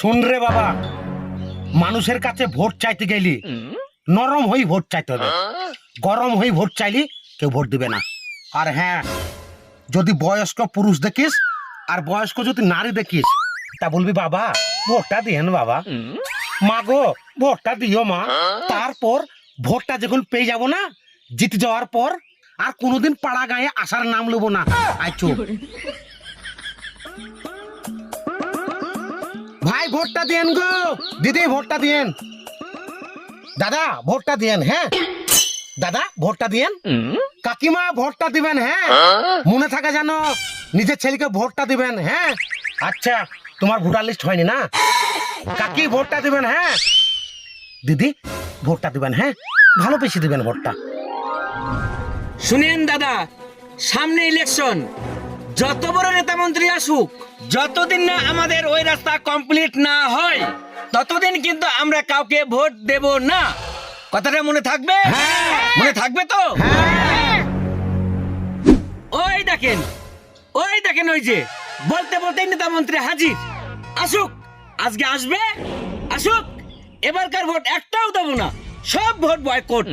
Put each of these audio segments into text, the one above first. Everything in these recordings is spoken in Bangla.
শুন রে বাবা, মানুষের কাছে ভোট চাইতে গেলি, নরম হই ভোট চাইতে হবে। গরম হই ভোট চাইলি, কেউ ভোট দিবে না। আর হ্যাঁ যদি বয়স্ক পুরুষ দেখিস, আর বয়স্ক যদি নারী দেখিস, তা বলবি, বাবা, ভোটটা দিয়েন বাবা। মা গো ভোটটা দিও মা। তারপর ভোটটা যখন পেয়ে যাব না, জিতে যাওয়ার পর আর কোনোদিন পাড়া গায়ে আসার নাম নেব না। আই চুপ। ভাই, ভোটটা দিয়েন গো। দিদি, ভোটটা দিয়েন। দাদা, ভোটটা দিয়েন হ্যাঁ? দাদা, ভোটটা দিয়েন। কাকিমা, ভোটটা দিবেন হ্যাঁ? মনে থাকে জানো নিজের ছেলেকে ভোটটা দিবেন হ্যাঁ? আচ্ছা তোমার ভোটার লিস্ট হয়নি না? কাকি, ভোটটা দিবেন হ্যাঁ? দিদি, ভোটটা দিবেন হ্যাঁ? ভালো বেশি দিবেন ভোটটা। শুনেন দাদা, সামনে ইলেকশন যত বড় নেতা মন্ত্রী আসুক যতদিন না আমাদের ওই রাস্তা কমপ্লিট না হয় ততদিন কিন্তু আমরা কাউকে ভোট দেব না। কথাটা মনে থাকবে? মনে থাকবে তো? ওই দেখেন ওই দেখেন ওই যে বলতে বলতে নেতা মন্ত্রী হাজির। আসুক আজকে আসবে আসুক এবারকার ভোট একটাও দেবো না সব ভোট বয়কট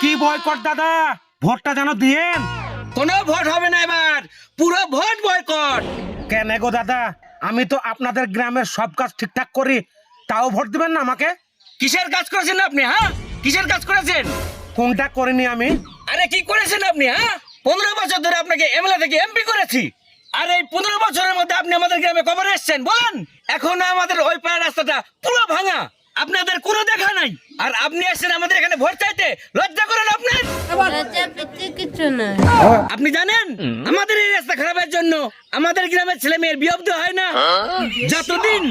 কি বয়কট দাদা? ভোটটা যেন দিয়েন। কোনো ভোট হবে না এবার। পুরো ভোট বয়কট কেন গো দাদা? আমি তো আপনাদের গ্রামের সব কাজ ঠিকঠাক করি তাও ভোট দিবেন না আমাকে? কিসের কাজ করেছেন আপনি হ্যাঁ? কিসের কাজ করেছেন? কোনটা করিনি আমি? আরে কি করেছেন আপনি হ্যাঁ? পনেরো বছর ধরে আপনাকে এমএলএ থেকে এমপি করেছি। আর এই পনেরো বছরের মধ্যে আপনি আমাদের গ্রামে কবে এসছেন বলেন? এখন আমাদের ওই পায়ের রাস্তাটা পুরো ভাঙা। আপনাদের কোনো দেখা নাই। আর আপনি এসেছেন আমাদের এখানে ভোট চাইতে। লজ্জা করেন আপনার আপনি জানেন? আমাদের এই রাস্তা খারাপের জন্য আমাদের গ্রামের ছেলে মেয়ের বিয়ে দেওয়া হয় না। যতদিন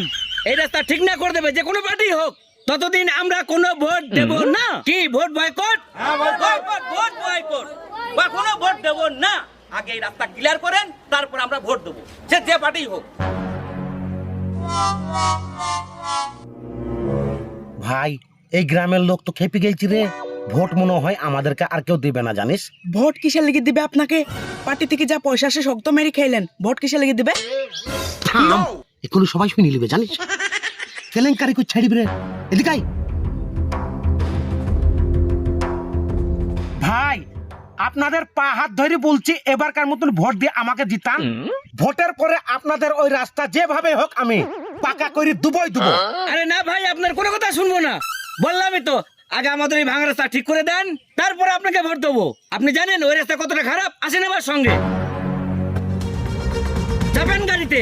এই রাস্তা ঠিক না করে দেবে যে কোনো পার্টি হোক ততদিন আমরা কোনো ভোট দেব না। কি ভোট বয়কট ভোট বয়কট বা কোনো ভোট দেব না। আগে এই রাস্তা ক্লিয়ার করেন তারপর আমরা ভোট দেবো। সে যে পার্টি হোক। ভাই এই গ্রামের লোক তো খেপে গেছি রে। ভোট মনে হয় আমাদেরকে আর কেউ দিবে না জানিস? ভোট কিসের লেগে দিবে আপনাকে? পার্টি থেকে যা পয়সা আসে শক্ত মেরে খাইলেন ভোট কিসের লেগে দিবে? থাম। এখনও সবাই শুনে নিবে জানিস? কেলেঙ্কারি কই ছাড়িবি রে? এদিকে। ভাই আপনাদের পা হাত ধরে বলছি এবারকার মতন ভোট দিয়ে আমাকে জিতান। ভোটের পরে আপনাদের ওই রাস্তা যেভাবে হোক আমি পাকা করে দুবই দুবো। আরে না ভাই, আপনার কোনো কথা শুনব না। বললামই তো, আগে আমাদের এই ভাঙা রাস্তা ঠিক করে দেন, তারপরে আপনাকে ভোট দেবো। আপনি জানেন, ওই রাস্তা কতটা খারাপ? আসেন আমার সঙ্গে। যাবেন গাড়িতে।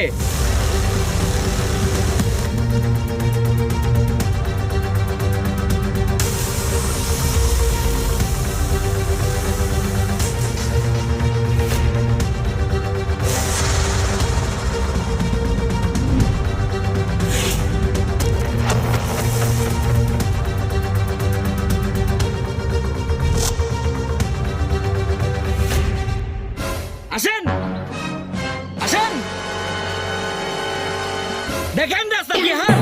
দেখেন রাস্তা কি হ্যাঁ?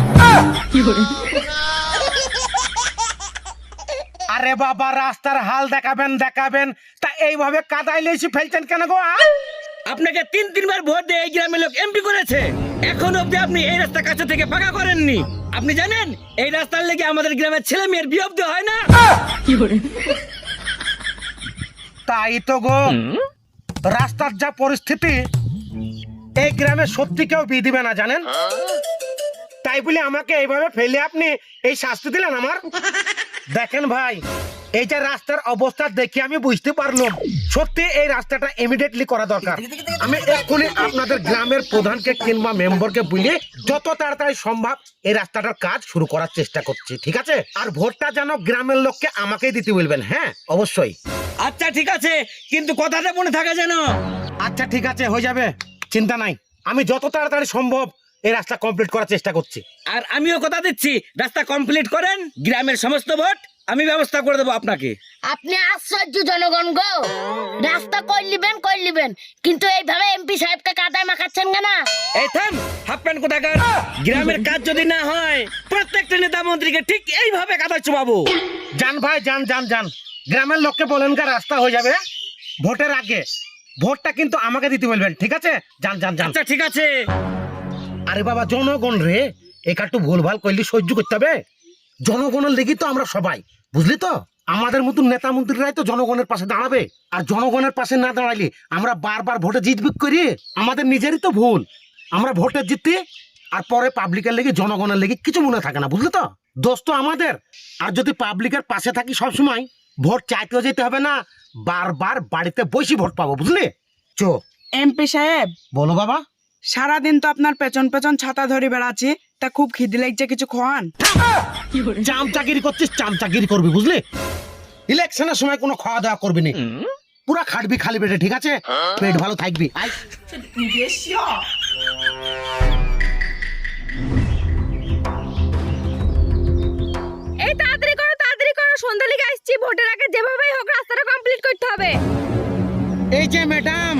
আরে বাবা রাস্তার হাল দেখাবেন দেখাবেন। তা এইভাবে কাদাই লেছি ফেলছেন কেন গো আপনাকে তিন তিনবার ভোট দিয়ে এই গ্রামের লোক এমপি করেছে। এখন অব্দি আপনি এই রাস্তা কাছে থেকে ফাঁকা করেননি। আপনি জানেন এই রাস্তার লেগে আমাদের গ্রামের ছেলে মেয়ের বিয়ে অব্দি হয় না? তাই তো গো। রাস্তার যা পরিস্থিতি এই গ্রামে সত্যি কেউ বিয়ে দিবে না জানেন? তাই বলে আমাকে এইভাবে ফেলে আপনি এই শাস্তি দিলেন আমার? দেখেন ভাই এই যে রাস্তার অবস্থা দেখে আমি বুঝতে পারলাম সত্যি এই রাস্তাটা ইমিডিয়েটলি করা দরকার। আমি এক্ষুনি আপনাদের গ্রামের প্রধানকে কিংবা মেম্বারকে বলে যত তাড়াতাড়ি সম্ভব এই রাস্তাটার কাজ শুরু করার চেষ্টা করছি ঠিক আছে? আর ভোটটা যেন গ্রামের লোককে আমাকেই দিতে বলবেন হ্যাঁ? অবশ্যই। আচ্ছা ঠিক আছে কিন্তু কথাটা মনে থাকে যেন। আচ্ছা ঠিক আছে হয়ে যাবে। চিন্তা নাই। আমি যত তাড়াতাড়ি সম্ভব এই রাস্তা কমপ্লিট করার চেষ্টা করছি। আর আমিও কথা দিচ্ছি রাস্তা কমপ্লিট করেন গ্রামের সমস্ত ভোট আমি ব্যবস্থা করে দেবো আপনাকে। আপনি আশ্চর্য জনগণ গো। রাস্তা কই লিবেন কই লিবেন কিন্তু এইভাবে এমপি সাহেবকে কাদায় মাখাচ্ছেন কেন? এই থাম হাফ প্যান্ট কোথাকার? গ্রামের কাজ যদি না হয় প্রত্যেকটা নেতা মন্ত্রীকে ঠিক এইভাবে কাদা চুবাবো। যান ভাই যান যান যান। গ্রামের লোককে বলেন রাস্তা হয়ে যাবে। ভোটের আগে ভোটটা কিন্তু আমাকে দিতে বলবেন ঠিক আছে? যান যান যান। আচ্ছা ঠিক আছে। আরে বাবা জনগণ রে একটু ভুলভাল করলে সহ্য করতে হবে। জনগণের লেগে তো আমরা সবাই বুঝলি তো? আমাদের মতন নেতা মন্ত্রীরাই তো জনগণের পাশে দাঁড়াবে। আর জনগণের পাশে না দাঁড়াইলে আমরা বারবার ভোটে জিতবিক করি আমাদের নিজেরই তো ভুল। আমরা ভোটে জিততে আর পরে পাবলিকের লেগে জনগণের লেগে কিছু মনে থাকে না বুঝলি তো? দোষ তো আমাদের। আর যদি পাবলিকের পাশে থাকি সব সময় ভোট চাইতেও যেতে হবে না বারবার বাড়িতে বসে ভোট পাবো বুঝলি? চো। এমপি সাহেব। বলো বাবা। সারাদিন তো আপনার পেছন পেছন ছাতা ধরে বেড়াচ্ছি তা খুব খিদে লাগছে কিছু খাওয়ান। চামচাগিরি করছিস চামচাগিরি করবি বুঝলি? ইলেকশনের সময় কোনো খাওয়া দাওয়া করবি না। পুরা খাটবি খালি পেটে ঠিক আছে? পেট ভালো থাকবি আয়। সন্ধ্যা লেগে আসছি ভোটের আগে যেভাবেই হোক রাস্তাটা কমপ্লিট করতে হবে। এই যে ম্যাডাম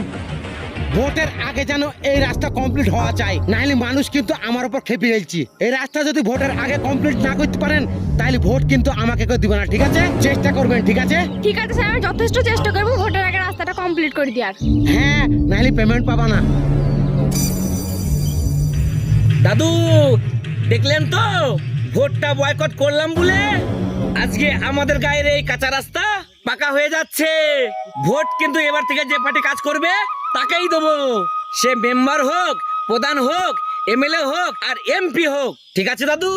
ভোটের আগে যেন এই রাস্তা কমপ্লিট হওয়া চাই নাহলে মানুষ কিন্তু আমার উপর খেপে গেলছি এই রাস্তা যদি ভোটের আগে কমপ্লিট না করতে পারেন তাহলে ভোট কিন্তু আমাকে কেউ দিবে না ঠিক আছে? চেষ্টা করবেন ঠিক আছে? ঠিক আছে স্যার আমি যথেষ্ট চেষ্টা করব ভোটের আগে রাস্তাটা কমপ্লিট করে দেওয়ার। হ্যাঁ নাহলে পেমেন্ট পাবা না। দাদু দেখলেন তো? ভোটটা বয়কট করলাম বলে? আজকে আমাদের গায়ের এই কাঁচা রাস্তা পাকা হয়ে যাচ্ছে। ভোট কিন্তু এবার থেকে যে পার্টি কাজ করবে, তাকেই দেবো। সে মেম্বার হোক, প্রধান হোক, এমএলএ হোক, আর এমপি হোক। ঠিক আছে দাদু?